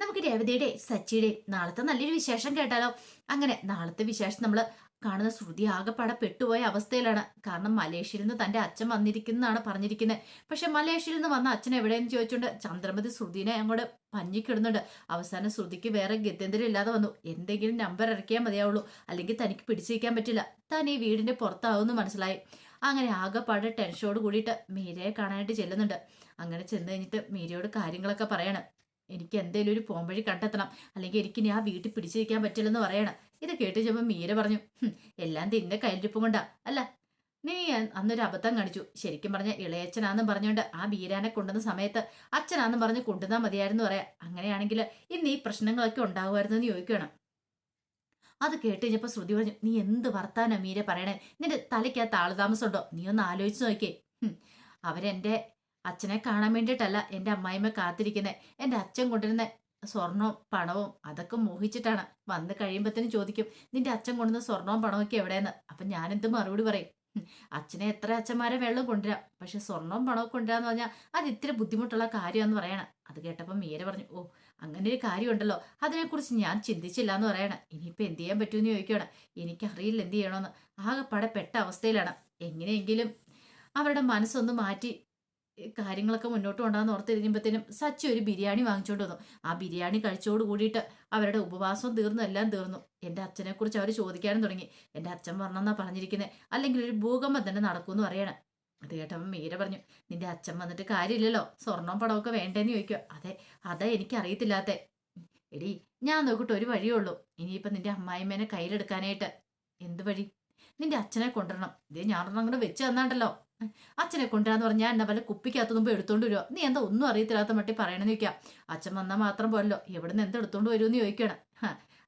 നമുക്ക് രേവതിയുടെ സച്ചിയുടെ നാളത്തെ നല്ലൊരു വിശേഷം കേട്ടാലോ? അങ്ങനെ നാളത്തെ വിശേഷം നമ്മൾ കാണുന്ന ശ്രുതി ആകെപ്പാടെ പെട്ടുപോയ അവസ്ഥയിലാണ്. കാരണം മലേഷ്യയിൽ നിന്ന് തന്റെ അച്ഛൻ വന്നിരിക്കുന്നതാണ് പറഞ്ഞിരിക്കുന്നത് പക്ഷെ മലേഷ്യയിൽ നിന്ന് വന്ന അച്ഛൻ എവിടെയെന്ന് ചോദിച്ചുകൊണ്ട് ചന്ദ്രമതി ശ്രുതിനെ അങ്ങോട്ട് പഞ്ഞിക്കിടുന്നുണ്ട് അവസാനം ശ്രുതിക്ക് വേറെ ഗത്യന്തരം ഇല്ലാതെ വന്നു. എന്തെങ്കിലും നമ്പർ ഇറക്കിയാൽ മതിയാവുള്ളൂ. അല്ലെങ്കിൽ തനിക്ക് പിടിച്ചിരിക്കാൻ പറ്റില്ല. താൻ ഈ വീടിന്റെ പുറത്താവുമെന്ന് മനസ്സിലായി. അങ്ങനെ ആകെപ്പാടെ ടെൻഷനോട് കൂടിയിട്ട് മീരയെ കാണാനായിട്ട് ചെല്ലുന്നുണ്ട്. അങ്ങനെ ചെന്ന് കഴിഞ്ഞിട്ട് മീരയോട് കാര്യങ്ങളൊക്കെ പറയണം. എനിക്ക് എന്തേലും ഒരു പോംവഴി കണ്ടെത്തണം. അല്ലെങ്കിൽ എനിക്ക് ഇനി ആ വീട്ടിൽ പിടിച്ചിരിക്കാൻ പറ്റില്ലെന്ന് പറയണം. ഇത് കേട്ട് ചെന്നപ്പോൾ മീര പറഞ്ഞു എല്ലാം തിന്റെ കയ്യിലിരിപ്പ് കൊണ്ടാ. അല്ല നീ അന്നൊരു അബദ്ധം കാണിച്ചു. ശരിക്കും പറഞ്ഞ ഇളയച്ചനാന്നും പറഞ്ഞുകൊണ്ട് ആ ബീരാനെ കൊണ്ടുവന്ന സമയത്ത് അച്ഛനാന്നും പറഞ്ഞ് കൊണ്ടുവന്നാൽ മതിയായിരുന്നു പറയാം. അങ്ങനെയാണെങ്കിൽ ഇന്ന് ഈ പ്രശ്നങ്ങളൊക്കെ ഉണ്ടാകുമായിരുന്നു എന്ന് ചോദിക്കണം അത് കേട്ട് കഴിഞ്ഞപ്പോൾ ശ്രുതി പറഞ്ഞു നീ എന്ത് വർത്താനാ മീര പറയണേ? നിന്റെ തലയ്ക്ക് ആ താളതാമസം ഉണ്ടോ നീ ഒന്ന് ആലോചിച്ച് നോക്കിയേ. ഹും, അവരെന്റെ അച്ഛനെ കാണാൻ വേണ്ടിയിട്ടല്ല എന്റെ അമ്മായിമ്മ കാത്തിരിക്കുന്നത് എന്റെ അച്ഛൻ കൊണ്ടുവരുന്ന സ്വർണവും പണവും അതൊക്കെ മോഹിച്ചിട്ടാണ്. വന്ന് കഴിയുമ്പോഴത്തേനും ചോദിക്കും നിന്റെ അച്ഛൻ കൊണ്ടുവന്ന സ്വർണവും പണവും ഒക്കെ എവിടെയെന്ന്? അപ്പം ഞാനെന്ത് മറുപടി പറയും? അച്ഛനെ എത്ര അച്ഛന്മാരെ വെള്ളം കൊണ്ടുവരാം. പക്ഷെ സ്വർണവും പണവും കൊണ്ടുവരാന്ന് പറഞ്ഞാൽ അത് ഇത്തിരി ബുദ്ധിമുട്ടുള്ള കാര്യമാണെന്ന് പറയണം. അത് കേട്ടപ്പോൾ മീര പറഞ്ഞു ഓ അങ്ങനെ ഒരു കാര്യമുണ്ടല്ലോ. അതിനെക്കുറിച്ച് ഞാൻ ചിന്തിച്ചില്ല എന്ന് പറയണം. ഇനിയിപ്പോൾ എന്ത് ചെയ്യാൻ പറ്റുമെന്ന് ചോദിക്കുകയാണ് എനിക്കറിയില്ല എന്ത് ചെയ്യണമെന്ന് ആകെപ്പാടെ പെട്ട അവസ്ഥയിലാണ്. എങ്ങനെയെങ്കിലും അവരുടെ മനസ്സൊന്ന് മാറ്റി കാര്യങ്ങളൊക്കെ മുന്നോട്ട് കൊണ്ടാന്ന് ഓർത്തിരിക്കുമ്പോഴത്തേനും സച്ചി ഒരു ബിരിയാണി വാങ്ങിച്ചുകൊണ്ട് വന്നു. ആ ബിരിയാണി കഴിച്ചോട് കൂടിയിട്ട് അവരുടെ ഉപവാസം തീർന്നു എല്ലാം തീർന്നു. എന്റെ അച്ഛനെക്കുറിച്ച് അവർ ചോദിക്കാനും തുടങ്ങി. എന്റെ അച്ഛൻ പറഞ്ഞെന്നാ പറഞ്ഞിരിക്കുന്നത് അല്ലെങ്കിൽ ഒരു ഭൂകമ്പം തന്നെ നടക്കുമെന്ന് പറയണം. അത് കേട്ടപ്പം മീര പറഞ്ഞു നിന്റെ അച്ഛൻ വന്നിട്ട് കാര്യമില്ലല്ലോ. സ്വർണവും പടമൊക്കെ വേണ്ടേന്ന് ചോദിക്കുക അതെ അതാ എനിക്കറിയത്തില്ലാത്ത. എടി ഞാൻ നോക്കിട്ട് ഒരു വഴിയേ ഉള്ളൂ. ഇനിയിപ്പം നിന്റെ അമ്മായിമ്മേനെ കയ്യിലെടുക്കാനായിട്ട്. എന്ത് വഴി? നിന്റെ അച്ഛനെ കൊണ്ടുവരണം. ഇതേ ഞാനൊന്നും അങ്ങോട്ട് വെച്ച് തന്നാണ്ടല്ലോ. അച്ഛനെ കൊണ്ടുവരാന്ന് പറഞ്ഞാൽ ഞാൻ എന്നാ വല്ല കുപ്പിക്കകത്ത് മുമ്പ് എടുത്തോണ്ട് വരുമോ നീ എന്താ ഒന്നും അറിയത്തില്ലാത്ത മട്ടി പറയണമെന്ന് ചോദിക്കാം. അച്ഛൻ വന്നാൽ മാത്രം പോലല്ലോ എവിടുന്ന് എന്ത് എടുത്തോണ്ട് വരുമെന്ന് ചോദിക്കണം.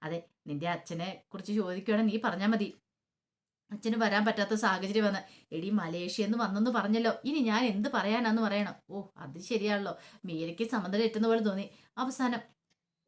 അതെ നിന്റെ അച്ഛനെ കുറിച്ച് ചോദിക്കുകയാണെങ്കിൽ നീ പറഞ്ഞാൽ മതി. അച്ഛന് വരാൻ പറ്റാത്ത സാഹചര്യം വന്ന് എടി മലേഷ്യ എന്ന് വന്നെന്ന് പറഞ്ഞല്ലോ. ഇനി ഞാൻ എന്ത് പറയാനാന്ന് പറയണം. ഓ അത് ശരിയാണല്ലോ. മീരയ്ക്ക് സമനില എത്തുന്ന പോലെ തോന്നി. അവസാനം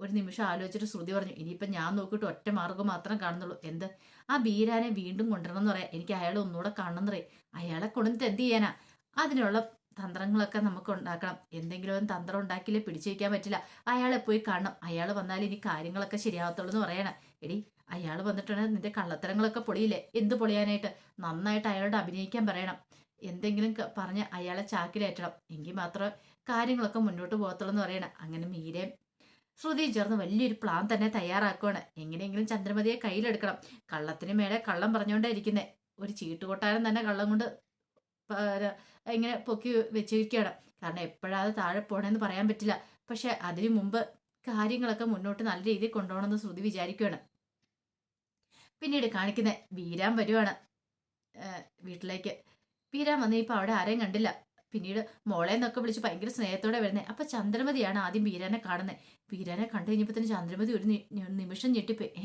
ഒരു നിമിഷം ആലോചിച്ചിട്ട് ശ്രുതി പറഞ്ഞു ഇനിയിപ്പം ഞാൻ നോക്കിയിട്ട് ഒറ്റ മാർഗം മാത്രം കാണുന്നുള്ളൂ. എന്ത്? ആ ബീരാനെ വീണ്ടും കൊണ്ടുവരണം എന്ന് പറയാം. എനിക്ക് അയാളെ ഒന്നുകൂടെ കാണണം എന്ന് പറയും. അയാളെ കൊണ്ടുവന്നിട്ട് എന്ത് ചെയ്യാനാ? അതിനുള്ള തന്ത്രങ്ങളൊക്കെ നമുക്ക് ഉണ്ടാക്കണം. എന്തെങ്കിലും ഒരു തന്ത്രം ഉണ്ടാക്കിയില്ലേ പിടിച്ചു വയ്ക്കാൻ പറ്റില്ല. അയാളെ പോയി കാണണം. അയാൾ വന്നാൽ ഇനി കാര്യങ്ങളൊക്കെ ശരിയാവത്തുള്ളൂ എന്ന് പറയണം. എടി അയാൾ വന്നിട്ടുണ്ടെങ്കിൽ നിന്റെ കള്ളത്തരങ്ങളൊക്കെ പൊളിയില്ലേ? എന്ത് പൊളിയാനായിട്ട്? നന്നായിട്ട് അയാളോട് അഭിനയിക്കാൻ പറയണം. എന്തെങ്കിലും പറഞ്ഞ് അയാളെ ചാക്കിലേറ്റണം. എങ്കിൽ മാത്രമേ കാര്യങ്ങളൊക്കെ മുന്നോട്ട് പോകത്തുള്ളൂ എന്ന് പറയണം. അങ്ങനെ മീരയും ശ്രുതിയും ചേർന്ന് വലിയൊരു പ്ലാൻ തന്നെ തയ്യാറാക്കുകയാണ് എങ്ങനെയെങ്കിലും ചന്ദ്രമതിയെ കയ്യിലെടുക്കണം. കള്ളത്തിന് മേലെ കള്ളം പറഞ്ഞുകൊണ്ടേ ഇരിക്കുന്നത് ഒരു ചീട്ടുകൊട്ടാരം തന്നെ കള്ളം കൊണ്ട് ഇങ്ങനെ പൊക്കി വെച്ചിരിക്കുകയാണ്. കാരണം എപ്പോഴാത് താഴെ പോകണമെന്ന് പറയാൻ പറ്റില്ല. പക്ഷെ അതിനു മുമ്പ് കാര്യങ്ങളൊക്കെ മുന്നോട്ട് നല്ല രീതിയിൽ കൊണ്ടുപോകണമെന്ന് ശ്രുതി വിചാരിക്കുകയാണ് പിന്നീട് കാണിക്കുന്നത് വീരാൻ വരുവാണ്. വീട്ടിലേക്ക്. വീരാൻ വന്ന് ഇപ്പം അവിടെ ആരെയും കണ്ടില്ല. പിന്നീട് മോളെ എന്നൊക്കെ വിളിച്ച് ഭയങ്കര സ്നേഹത്തോടെ വരുന്നത് അപ്പൊ ചന്ദ്രമതിയാണ് ആദ്യം വീരാനെ കാണുന്നത് വീരാനെ കണ്ടു കഴിഞ്ഞപ്പോൾ തന്നെ ചന്ദ്രമതി ഒരു നിമിഷം ഞെട്ടിപ്പോയി. ഏ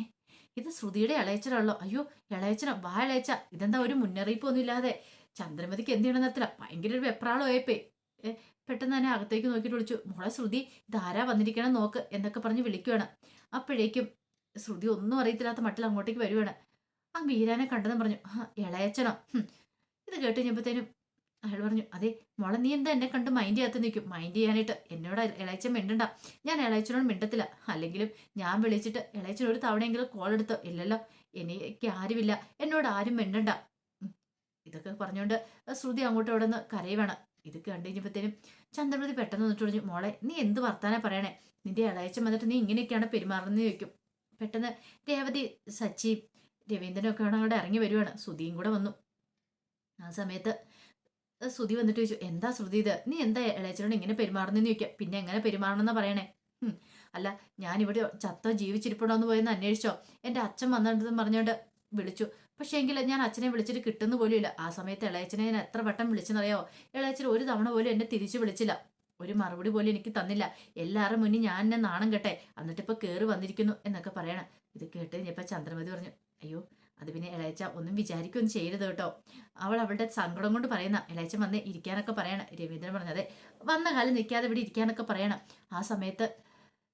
ഇത് ശ്രുതിയുടെ ഇളയച്ചനാണല്ലോ. അയ്യോ ഇളയച്ചനോ വാ ഇളയച്ച. ഇതെന്താ ഒരു മുന്നറിയിപ്പൊന്നും ഇല്ലാതെ ചന്ദ്രമതിക്ക് എന്ത് ചെയ്യണം നിർത്തില്ല ഭയങ്കര ഒരു വെപ്രാളമായിപ്പോയി. ആയപ്പേ പെട്ടെന്ന് തന്നെ അകത്തേക്ക് നോക്കിയിട്ട് വിളിച്ചു. മോളെ ശ്രുതി ഇതാരാ വന്നിരിക്കണം നോക്ക് എന്നൊക്കെ പറഞ്ഞ് വിളിക്കുവാണ്. അപ്പോഴേക്കും ശ്രുതി ഒന്നും അറിയത്തില്ലാത്ത മട്ടിൽ അങ്ങോട്ടേക്ക് വരുവാണ്. ആ വീരാനെ കണ്ടെന്ന് പറഞ്ഞു ഇളയച്ചനോ. ഇത് കേട്ട് കഴിഞ്ഞപ്പോഴത്തേനും അയാൾ പറഞ്ഞു അതെ മോളെ നീ എന്താ എന്നെ കണ്ട് മൈൻഡ് ചെയ്യാത്ത നിൽക്കും? മൈൻഡ് ചെയ്യാനായിട്ട് എന്നോട് ഇളയച്ചൻ മിണ്ടണ്ട. ഞാൻ ഇളയച്ചനോട് മിണ്ടത്തില്ല. അല്ലെങ്കിലും ഞാൻ വിളിച്ചിട്ട് ഇളയച്ചൻ തവണയെങ്കിലും കോൾ എടുത്തോ? ഇല്ലല്ലോ. എനിക്ക് ആരുമില്ല. എന്നോട് ആരും മിണ്ടണ്ട. ഇതൊക്കെ പറഞ്ഞുകൊണ്ട് ശ്രുതി അങ്ങോട്ട് അവിടെ നിന്ന് കരയുവാണ്. ഇത് കണ്ടു കഴിഞ്ഞപ്പോഴത്തേനും ചന്ദ്രമതി പെട്ടെന്ന് വന്നിട്ട് പറഞ്ഞു മോളെ നീ എന്ത് വർത്താനം പറയണേ? നിന്റെ ഇളയച്ചൻ വന്നിട്ട് നീ ഇങ്ങനെയൊക്കെയാണ് പെരുമാറുന്നത് ചോദിക്കും. പെട്ടെന്ന് രേവതി സച്ചിയും രവീന്ദ്രനൊക്കെ അവിടെ ഇറങ്ങി വരുവാണ്. ശ്രുതിയും കൂടെ വന്നു. ആ സമയത്ത് ശ്രുതി വന്നിട്ട് ചോദിച്ചു എന്താ ശ്രുതി ഇത്? നീ എന്താ ഇളയച്ചനോട് ഇങ്ങനെ പെരുമാറുന്നെന്ന് ചോദിക്കാം. പിന്നെ എങ്ങനെ പെരുമാറണമെന്നാ പറയണേ? അല്ല ഞാൻ ഇവിടെ ചത്തോ ജീവിച്ചിരിപ്പുണ്ടോ എന്ന് പോയെന്ന് അന്വേഷിച്ചോ. എന്റെ അച്ഛൻ വന്നിട്ടെന്ന് പറഞ്ഞുകൊണ്ട് വിളിച്ചു. പക്ഷേ എങ്കിൽ ഞാൻ അച്ഛനെ വിളിച്ചിട്ട് കിട്ടുന്ന പോലും ഇല്ല. ആ സമയത്ത് ഇളയച്ചനെ ഞാൻ എത്ര വട്ടം വിളിച്ചെന്നറിയോ ഇളയച്ചൻ ഒരു തവണ പോലും എന്നെ തിരിച്ചു വിളിച്ചില്ല. ഒരു മറുപടി പോലും എനിക്ക് തന്നില്ല. എല്ലാവരും മുന്നിൽ ഞാൻ എന്നെ നാണം കെട്ടെ. എന്നിട്ട് ഇപ്പൊ കയറി വന്നിരിക്കുന്നു എന്നൊക്കെ പറയണം. ഇത് കേട്ട് കഴിഞ്ഞപ്പോ ചന്ദ്രമതി പറഞ്ഞു അയ്യോ അത് പിന്നെ ഇളയച്ച ഒന്നും വിചാരിക്കൊന്നും ചെയ്യരുത് കേട്ടോ. അവൾ അവളുടെ സങ്കടം കൊണ്ട് പറയുന്ന ഇളയച്ച വന്ന് ഇരിക്കാനൊക്കെ പറയണം. രവീന്ദ്രൻ പറഞ്ഞു അതെ വന്ന കാലം നിൽക്കാതെ ഇവിടെ ഇരിക്കാനൊക്കെ പറയണം. ആ സമയത്ത്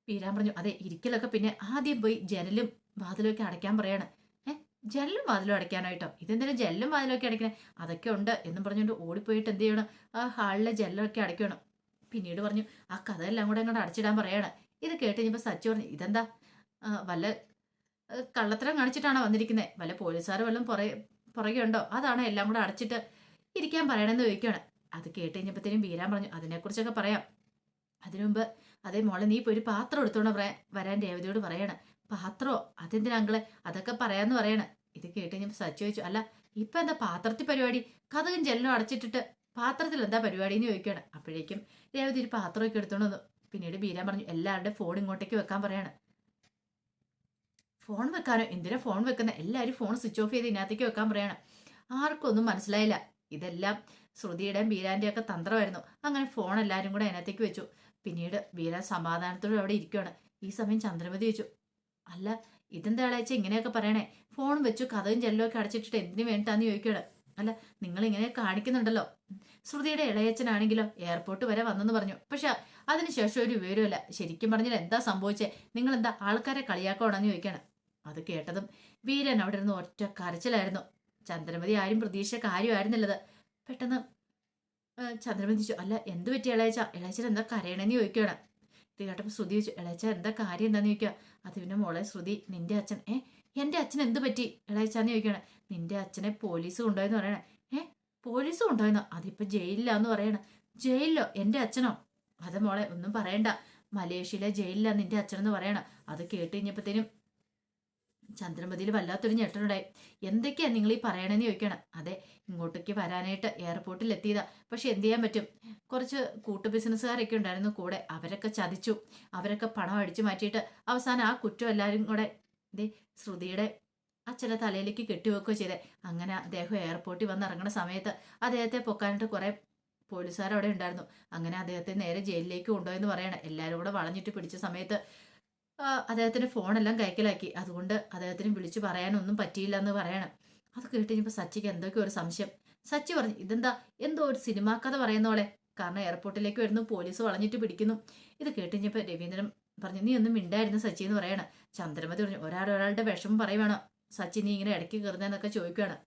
പീരാൻ പറഞ്ഞു അതെ ഇരിക്കലൊക്കെ പിന്നെ ആദ്യം പോയി ജനലും വാതിലും ഒക്കെ അടയ്ക്കാൻ പറയണം. ഏഹ് ജനലും വാതിലും അടയ്ക്കാനായിട്ടോ? ഇതെന്തിനാ ജനലും വാതിലൊക്കെ അടയ്ക്കണേ? അതൊക്കെ ഉണ്ട് എന്നും പറഞ്ഞുകൊണ്ട് ഓടിപ്പോയിട്ട് എന്ത് ചെയ്യണം? ആ ഹാളിലെ ജനലൊക്കെ അടയ്ക്കണം. പിന്നീട് പറഞ്ഞു ആ കഥയെല്ലാം കൂടെ അങ്ങോട്ട് അടച്ചിടാൻ പറയണം. ഇത് കേട്ട് കഴിഞ്ഞപ്പോൾ സച്ചു പറഞ്ഞു ഇതെന്താ? വല്ല കള്ളത്തരം കാണിച്ചിട്ടാണ് വന്നിരിക്കുന്നത് വല്ല പോലീസുകാർ വല്ലതും പുറകെ പുറകെ ഉണ്ടോ അതാണ് എല്ലാം കൂടെ അടച്ചിട്ട് ഇരിക്കാൻ പറയണമെന്ന് ചോദിക്കുകയാണ് അത് കേട്ട് കഴിഞ്ഞപ്പോഴത്തേനും ബീരാൻ പറഞ്ഞു അതിനെക്കുറിച്ചൊക്കെ പറയാം. അതിനുമുമ്പ് അതേ മോളെ നീ ഇപ്പോൾ ഒരു പാത്രം എടുത്തോണ്ട് പറയാൻ വരാൻ രേവതിയോട് പറയണം. പാത്രമോ അതെന്തിനാ അങ്കിളെ? അതൊക്കെ പറയാമെന്ന് പറയണം. ഇത് കേട്ട് കഴിഞ്ഞപ്പോൾ സച്ചു അല്ല ഇപ്പം എന്താ പാത്രത്തിൽ പരിപാടി? കഥകും ജലനും അടച്ചിട്ടിട്ട് പാത്രത്തിൽ എന്താ പരിപാടി എന്ന് ചോദിക്കുകയാണ് അപ്പോഴേക്കും രേവതി ഒരു പാത്രമൊക്കെ എടുത്തോണ്ട് വന്നു. പിന്നീട് ബീരാൻ പറഞ്ഞു എല്ലാവരുടെയും ഫോൺ ഇങ്ങോട്ടേക്ക് വെക്കാൻ പറയാണ്. ഫോൺ വെക്കാനോ? എന്തിനാ ഫോൺ വെക്കുന്ന? എല്ലാവരും ഫോൺ സ്വിച്ച് ഓഫ് ചെയ്ത് ഇതിനകത്തേക്ക് വെക്കാൻ പറയണം. ആർക്കും ഒന്നും മനസ്സിലായില്ല. ഇതെല്ലാം ശ്രുതിയുടെയും ബീരാന്റെയും ഒക്കെ തന്ത്രമായിരുന്നു. അങ്ങനെ ഫോൺ എല്ലാവരും കൂടെ അതിനകത്തേക്ക് വെച്ചു. പിന്നീട് ബീരാൻ സമാധാനത്തോടെ അവിടെ ഇരിക്കുകയാണ് ഈ സമയം ചന്ദ്രമതി വെച്ചു അല്ല ഇതെന്താ ഇളയച്ച ഇങ്ങനെയൊക്കെ പറയണേ? ഫോൺ വെച്ചു കഥയും ചെല്ലോ ഒക്കെ അടച്ചിട്ടിട്ട് എന്തിനു വേണ്ടിട്ടാന്ന് ചോദിക്കുകയാണ് അല്ല നിങ്ങൾ ഇങ്ങനെ കാണിക്കുന്നുണ്ടല്ലോ. ശ്രുതിയുടെ ഇളയച്ചനാണെങ്കിലോ എയർപോർട്ട് വരെ വന്നെന്ന് പറഞ്ഞു. പക്ഷെ അതിനുശേഷം ഒരു വിവരമില്ല ശരിക്കും പറഞ്ഞാൽ എന്താ സംഭവിച്ചേ? നിങ്ങൾ എന്താ ആൾക്കാരെ കളിയാക്കണമെന്ന് ചോദിക്കുകയാണ് അത് കേട്ടതും വീരൻ അവിടെ നിന്ന് ഒറ്റ കരച്ചിലായിരുന്നു. ചന്ദ്രമതി ആരും പ്രതീക്ഷ കാര്യമായിരുന്നില്ലത്. പെട്ടെന്ന് ചന്ദ്രമതി ചോദിച്ചു അല്ല എന്ത് പറ്റി ഇളയച്ച? ഇളയച്ചൻ എന്താ കരയണെന്ന് ചോദിക്കുകയാണ് ഇത് കേട്ടപ്പോൾ ശ്രുതി ചോദിച്ചു ഇളയച്ച എന്താ കാര്യം എന്താന്ന് ചോദിക്കുക അത് പിന്നെ മോളെ ശ്രുതി നിന്റെ അച്ഛൻ. ഏ എന്റെ അച്ഛൻ എന്ത് പറ്റി ഇളയച്ചാന്ന് ചോദിക്കുകയാണ് നിന്റെ അച്ഛനെ പോലീസ് കൊണ്ടുപോയെന്ന് പറയണേ. ഏ പോലീസ് കൊണ്ടുപോയെന്നോ അതിപ്പോ ജയിലിലാന്ന് പറയണ. ജയിലിലോ? എന്റെ അച്ഛനോ? അത് മോളെ ഒന്നും പറയണ്ട. മലേഷ്യയിലെ ജയിലിലാ നിന്റെ അച്ഛനെന്ന് പറയണം. അത് കേട്ട് കഴിഞ്ഞപ്പോഴത്തേനും ചന്ദ്രമതിയിൽ വല്ലാത്തൊരു ഞെട്ടനുണ്ടായി എന്തൊക്കെയാ നിങ്ങൾ ഈ പറയണെന്ന് ചോദിക്കണം. അതെ ഇങ്ങോട്ടേക്ക് വരാനായിട്ട് എയർപോർട്ടിൽ എത്തിയതാ പക്ഷെ എന്ത് ചെയ്യാൻ പറ്റും? കുറച്ച് കൂട്ടു ബിസിനസ്സുകാരൊക്കെ ഉണ്ടായിരുന്നു കൂടെ. അവരൊക്കെ ചതിച്ചു. അവരൊക്കെ പണം അടിച്ചു മാറ്റിയിട്ട് അവസാനം ആ കുറ്റം എല്ലാവരും കൂടെ ദേ ശ്രുതിയുടെ അച്ഛന്റെ തലയിലേക്ക് കെട്ടിവെക്കുകയോ ചെയ്തേ. അങ്ങനെ അദ്ദേഹം എയർപോർട്ടിൽ വന്ന് ഇറങ്ങുന്ന സമയത്ത് അദ്ദേഹത്തെ പൊക്കാനായിട്ട് കുറെ പോലീസുകാർ അവിടെ ഉണ്ടായിരുന്നു. അങ്ങനെ അദ്ദേഹത്തെ നേരെ ജയിലിലേക്ക് കൊണ്ടുപോയെന്ന് പറയണം. എല്ലാവരും കൂടെ വളഞ്ഞിട്ട് പിടിച്ച സമയത്ത് ആ, അദ്ദേഹത്തിന്റെ ഫോണെല്ലാം കൈക്കലാക്കി. അതുകൊണ്ട് അദ്ദേഹത്തിന് വിളിച്ചു പറയാനൊന്നും പറ്റിയില്ല എന്ന് പറയണം. അത് കേട്ട് കഴിഞ്ഞപ്പോൾ സച്ചിക്ക് എന്തൊക്കെയോ ഒരു സംശയം. സച്ചി പറഞ്ഞു ഇതെന്താ? എന്തോ ഒരു സിനിമാ കഥ പറയുന്ന പോലെ. കാരണം എയർപോർട്ടിലേക്ക് വരുന്നു പോലീസ് വളഞ്ഞിട്ട് പിടിക്കുന്നു. ഇത് കേട്ട് കഴിഞ്ഞപ്പോൾ രവീന്ദ്രൻ പറഞ്ഞു നീ ഒന്നും മിണ്ടായിരുന്നു സച്ചി എന്ന് പറയണം. ചന്ദ്രമതി പറഞ്ഞു ഒരാൾ ഒരാളുടെ വിഷമം പറയുവാണോ. സച്ചി നീ ഇങ്ങനെ ഇടയ്ക്ക് കയറുന്നതെന്നൊക്കെ ചോദിക്കുകയാണ്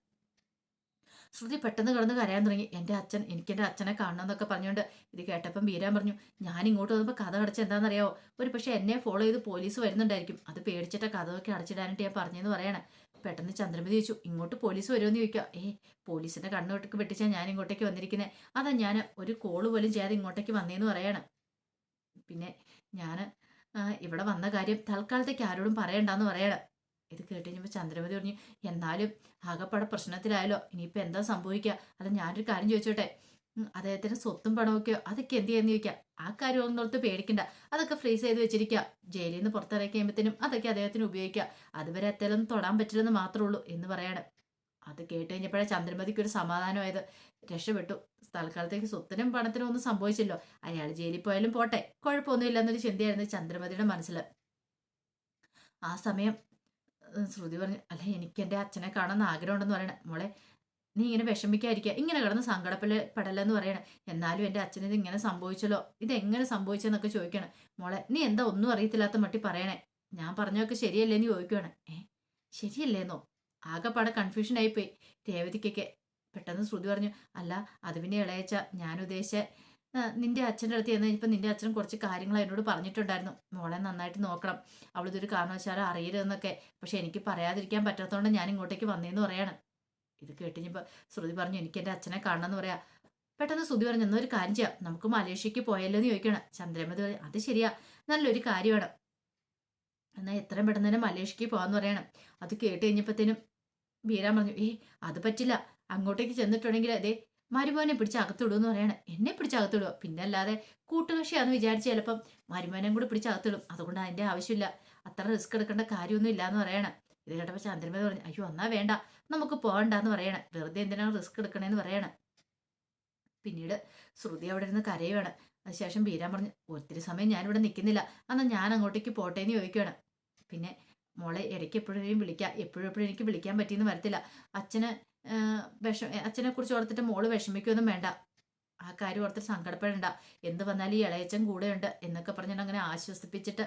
ശ്രുതി പെട്ടെന്ന് കിടന്ന് കരയാൻ തുടങ്ങി. എന്റെ അച്ഛൻ എനിക്ക് എന്റെ അച്ഛനെ കാണണം എന്നൊക്കെ പറഞ്ഞുകൊണ്ട് ഇത് കേട്ടപ്പം ബീരാൻ പറഞ്ഞു ഞാൻ ഇങ്ങോട്ട് വന്നപ്പോൾ കഥ അടച്ച് എന്താണെന്നറിയാവോ ഒരു പക്ഷേ എന്നെ ഫോളോ ചെയ്ത് പോലീസ് വരുന്നുണ്ടായിരിക്കും. അത് പേടിച്ചിട്ട കഥയൊക്കെ അടച്ചിടാനായിട്ട് ഞാൻ പറഞ്ഞെന്ന് പറയണേ. പെട്ടെന്ന് ചന്ദ്രമതി ചോദിച്ചു ഇങ്ങോട്ട് പോലീസ് വരുമെന്ന് ചോദിക്കുക ഏ കണ്ണു കണ്ണുകൊട്ടൊക്കെ വെട്ടിച്ചാൽ ഞാൻ ഇങ്ങോട്ടേക്ക് വന്നിരിക്കുന്നത് അതാ ഞാൻ ഒരു കോൾ പോലും ചെയ്യാതെ ഇങ്ങോട്ടേക്ക് വന്നേന്ന് പറയണം. പിന്നെ ഞാൻ ഇവിടെ വന്ന കാര്യം തൽക്കാലത്തേക്ക് ആരോടും പറയണ്ടെന്ന് പറയണം. ഇത് കേട്ട് കഴിഞ്ഞപ്പോൾ ചന്ദ്രമതി പറഞ്ഞു എന്നാലും ആകപ്പാടെ പ്രശ്നത്തിലായല്ലോ. ഇനിയിപ്പോൾ എന്താ സംഭവിക്കുക അത് ഞാനൊരു കാര്യം ചോദിച്ചോട്ടെ. അദ്ദേഹത്തിന്റെ സ്വത്തും പണമൊക്കെയോ അതൊക്കെ എന്ത് ചെയ്യാന്ന് ചോദിക്കുക ആ കാര്യം ഒന്നോർത്ത് പേടിക്കണ്ട. അതൊക്കെ ഫ്രീസ് ചെയ്ത് വെച്ചിരിക്കുക ജയിലിൽ നിന്ന് പുറത്തിറക്കി കഴിയുമ്പോഴത്തേനും അതൊക്കെ അദ്ദേഹത്തിന് ഉപയോഗിക്കുക അതുവരെ എത്തേലൊന്നും തൊടാൻ പറ്റില്ലെന്ന് മാത്രമേ ഉള്ളൂ എന്ന് പറയാണ്. അത് കേട്ട് കഴിഞ്ഞപ്പോഴേ ചന്ദ്രമതിക്ക് ഒരു സമാധാനമായത്. രക്ഷപ്പെട്ടു. തൽക്കാലത്തേക്ക് സ്വത്തിനും പണത്തിനും ഒന്നും സംഭവിച്ചില്ലോ. അയാൾ ജയിലിൽ പോയാലും പോട്ടെ. കുഴപ്പമൊന്നുമില്ല എന്നൊരു ചിന്തയായിരുന്നു ചന്ദ്രമതിയുടെ മനസ്സിൽ ആ സമയം ശ്രുതി പറഞ്ഞു അല്ല എനിക്ക് എന്റെ അച്ഛനെ കാണാൻ ആഗ്രഹമുണ്ടെന്ന് പറയണേ. മോളെ നീ ഇങ്ങനെ വിഷമിക്കാതിരിക്കുക. ഇങ്ങനെ കിടന്ന് സങ്കടപ്പിൽ പെടലെന്ന് പറയണേ. എന്നാലും എന്റെ അച്ഛന് ഇത് ഇങ്ങനെ സംഭവിച്ചല്ലോ. ഇത് എങ്ങനെ സംഭവിച്ചെന്നൊക്കെ ചോദിക്കണം. മോളെ നീ എന്താ ഒന്നും അറിയത്തില്ലാത്ത മട്ടി പറയണേ? ഞാൻ പറഞ്ഞൊക്കെ ശരിയല്ലേ എന്ന് ചോദിക്കുകയാണ് ഏ ശരിയല്ലേന്നോ? ആകെപ്പാടെ കൺഫ്യൂഷൻ ആയിപ്പോയി. രേവതിക്കൊക്കെ പെട്ടെന്ന് ശ്രുതി പറഞ്ഞു അല്ല അത് പിന്നെ ഇളയച്ച ഞാൻ ഉദ്ദേശിച്ച നിന്റെ അച്ഛന്റെ അടുത്ത് ചെന്ന് കഴിഞ്ഞപ്പോൾ നിന്റെ അച്ഛൻ കുറച്ച് കാര്യങ്ങൾ എന്നോട് പറഞ്ഞിട്ടുണ്ടായിരുന്നു. മോളെ നന്നായിട്ട് നോക്കണം. അവളിതൊരു കാരണവശാലും അറിയരുതെന്നൊക്കെ പക്ഷെ എനിക്ക് പറയാതിരിക്കാൻ പറ്റാത്തതുകൊണ്ട് ഞാൻ ഇങ്ങോട്ടേക്ക് വന്നേന്ന് പറയാണ്. ഇത് കേട്ടിഞ്ഞപ്പോൾ ശ്രുതി പറഞ്ഞു എനിക്ക് എന്റെ അച്ഛനെ കാണണമെന്ന് പറയാം. പെട്ടെന്ന് ശ്രുതി പറഞ്ഞു എന്നാൽ ഒരു കാര്യം ചെയ്യാം. നമുക്ക് മലേഷ്യക്ക് പോയല്ലോ എന്ന് ചോദിക്കണം ചന്ദ്രമതി പറഞ്ഞു അത് ശരിയാ. നല്ലൊരു കാര്യമാണ് എന്നാൽ എത്രയും പെട്ടെന്ന് തന്നെ മലേഷ്യക്ക് പോകാമെന്ന് പറയണം. അത് കേട്ട് കഴിഞ്ഞപ്പോഴത്തേനും ബീരാൻ പറഞ്ഞു ഏ അത് പറ്റില്ല. അങ്ങോട്ടേക്ക് ചെന്നിട്ടുണ്ടെങ്കിൽ അതേ മരുമോനെ പിടിച്ച് അകത്തിടുമെന്ന് പറയണം. എന്നെ പിടിച്ച് അകത്തിടുക പിന്നെ അല്ലാതെ കൂട്ടുകക്ഷിയാന്ന് വിചാരിച്ച് ചിലപ്പം മരുമോനെയും കൂടി പിടിച്ച് അകത്തിടും. അതുകൊണ്ട് അതിന്റെ ആവശ്യമില്ല. അത്ര റിസ്ക് എടുക്കേണ്ട കാര്യമൊന്നും ഇല്ലാന്ന് പറയണം. ഇത് കേട്ടപ്പോൾ ചന്ദ്രമതി പറഞ്ഞു അയ്യോ എന്നാ വേണ്ട. നമുക്ക് പോകണ്ടെന്ന് പറയണം. വെറുതെ എന്തിനാണ് റിസ്ക് എടുക്കണേന്ന് പറയണം. പിന്നീട് ശ്രുതി അവിടെ ഇരുന്ന് കരയുവാണ്. അതിനുശേഷം ബീരാൻ പറഞ്ഞു ഒത്തിരി സമയം ഞാനിവിടെ നിൽക്കുന്നില്ല. എന്നാൽ ഞാൻ അങ്ങോട്ടേക്ക് പോട്ടെ എന്ന് ചോദിക്കുകയാണ് പിന്നെ മോളെ ഇടയ്ക്ക് എപ്പോഴും വിളിക്കാം. എപ്പോഴും എപ്പോഴും എനിക്ക് വിളിക്കാൻ പറ്റിയെന്ന് വരത്തില്ല. അച്ഛന് വിഷം അച്ഛനെ കുറിച്ച് ഓർത്തിട്ട് മോൾ വിഷമിക്കൊന്നും വേണ്ട. ആ കാര്യം ഓർത്തിട്ട് സങ്കടപ്പെടണ്ട. എന്ത് വന്നാലും ഈ ഇളയച്ചൻ കൂടെയുണ്ട് എന്നൊക്കെ പറഞ്ഞിട്ട് അങ്ങനെ ആശ്വസിപ്പിച്ചിട്ട്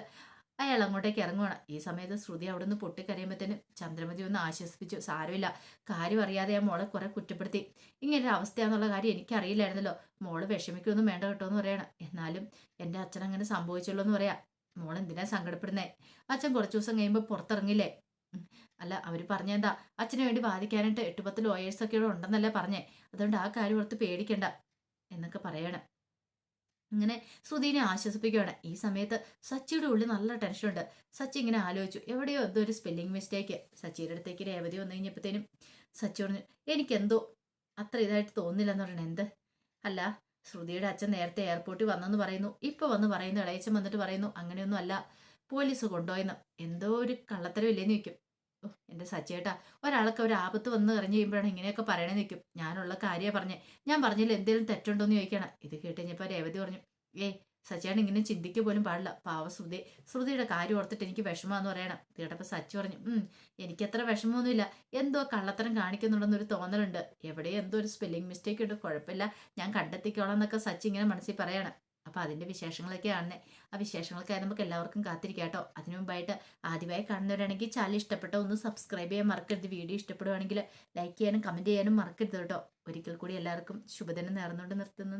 അയാൾ അങ്ങോട്ടേക്ക് ഇറങ്ങുവാണ്. ഈ സമയത്ത് ശ്രുതി അവിടെ നിന്ന് പൊട്ടിക്കരയുമ്പോഴത്തേനും ചന്ദ്രമതി ഒന്ന് ആശ്വസിപ്പിച്ചു. സാരമില്ല. കാര്യം അറിയാതെ ആ മോളെ കുറെ കുറ്റപ്പെടുത്തി. ഇങ്ങനെ ഒരു അവസ്ഥയാണെന്നുള്ള കാര്യം എനിക്കറിയില്ലായിരുന്നല്ലോ. മോൾ വിഷമിക്കൊന്നും വേണ്ട കേട്ടോ എന്ന് പറയണം. എന്നാലും എന്റെ അച്ഛൻ അങ്ങനെ സംഭവിച്ചുള്ളൂ എന്ന് പറയാം. മോൾ എന്തിനാ സങ്കടപ്പെടുന്നേ? അച്ഛൻ കുറച്ച് ദിവസം കഴിയുമ്പോൾ പുറത്തിറങ്ങില്ലേ. അല്ല അവർ പറഞ്ഞെന്താ അച്ഛന് വേണ്ടി വാദിക്കാനായിട്ട് എട്ട് പത്ത് ലോയേഴ്സ് ഒക്കെ ഇവിടെ ഉണ്ടെന്നല്ലേ പറഞ്ഞേ. അതുകൊണ്ട് ആ കാര്യം ഓർത്ത് പേടിക്കണ്ട എന്നൊക്കെ പറയണം. ഇങ്ങനെ സുധീനെ ആശ്വസിപ്പിക്കുകയാണ്. ഈ സമയത്ത് സച്ചിയുടെ ഉള്ളിൽ നല്ല ടെൻഷനുണ്ട് സച്ചി ഇങ്ങനെ ആലോചിച്ചു. എവിടെയോ എന്തോ ഒരു സ്പെല്ലിംഗ് മിസ്റ്റേക്ക് സച്ചിയുടെ അടുത്തേക്ക് രേവതി വന്നു കഴിഞ്ഞപ്പോഴത്തേനും സച്ചി പറഞ്ഞു എനിക്കെന്തോ അത്ര ഇതായിട്ട് തോന്നില്ലെന്ന് പറയണേ. എന്ത്? അല്ല ശ്രുതിയുടെ അച്ഛൻ നേരത്തെ എയർപോർട്ടിൽ വന്നെന്ന് പറയുന്നു. ഇപ്പൊ വന്ന് പറയുന്നു. ഇളയച്ചൻ വന്നിട്ട് പറയുന്നു. അങ്ങനെയൊന്നും അല്ല പോലീസ് കൊണ്ടുപോയെന്ന്. എന്തോ ഒരു കള്ളത്തരം ഇല്ലേന്ന് വെക്കും ഓ സച്ചേട്ടാ ഒരാൾക്ക് ഒരു ആപത്ത് വന്ന് എറിഞ്ഞു കഴിയുമ്പോഴാണ് ഇങ്ങനെയൊക്കെ പറയണേ നിൽക്കും ഞാനുള്ള കാര്യമാണ് പറഞ്ഞേ. ഞാൻ പറഞ്ഞില്ല എന്തെങ്കിലും തെറ്റുണ്ടോന്ന് ചോദിക്കണം. ഇത് കേട്ട് രേവതി പറഞ്ഞു ഏയ് സച്ചേട്ടൻ ഇങ്ങനെ ചിന്തിക്കുക പോലും പാടില്ല. പാവ ശ്രുതി ശ്രുതിയുടെ കാര്യം ഓർത്തിട്ട് എനിക്ക് വിഷമാന്ന് പറയണം. കേട്ടപ്പോൾ സച്ചി പറഞ്ഞു ഉം എനിക്കത്ര വിഷമമൊന്നുമില്ല. എന്തോ കള്ളത്തരം കാണിക്കുന്നുണ്ടെന്നൊരു തോന്നലുണ്ട്. എവിടെയോ എന്തോ ഒരു സ്പെല്ലിംഗ് മിസ്റ്റേക്ക് ഉണ്ട്. കുഴപ്പമില്ല. ഞാൻ കണ്ടെത്തിക്കോളാം എന്നൊക്കെ സച്ചി ഇങ്ങനെ മനസ്സിൽ പറയാണ്. അപ്പൊ അതിന്റെ വിശേഷങ്ങളൊക്കെ ആണെന്നെ ആ വിശേഷങ്ങളൊക്കെ നമുക്ക് എല്ലാവർക്കും കാത്തിരിക്കാട്ടോ അതിനു മുമ്പായിട്ട് ആദ്യമായി കാണുന്നവരാണെങ്കിൽ ചാനൽ ഇഷ്ടപ്പെട്ട ഒന്ന് സബ്സ്ക്രൈബ് ചെയ്യാൻ മറക്കരുത്. വീഡിയോ ഇഷ്ടപ്പെടുവാണെങ്കിൽ ലൈക്ക് ചെയ്യാനും കമന്റ് ചെയ്യാനും മറക്കരുത് കേട്ടോ. ഒരിക്കൽ കൂടി എല്ലാവർക്കും ശുഭദിനം നേർന്നുകൊണ്ട് നിർത്തുന്നു.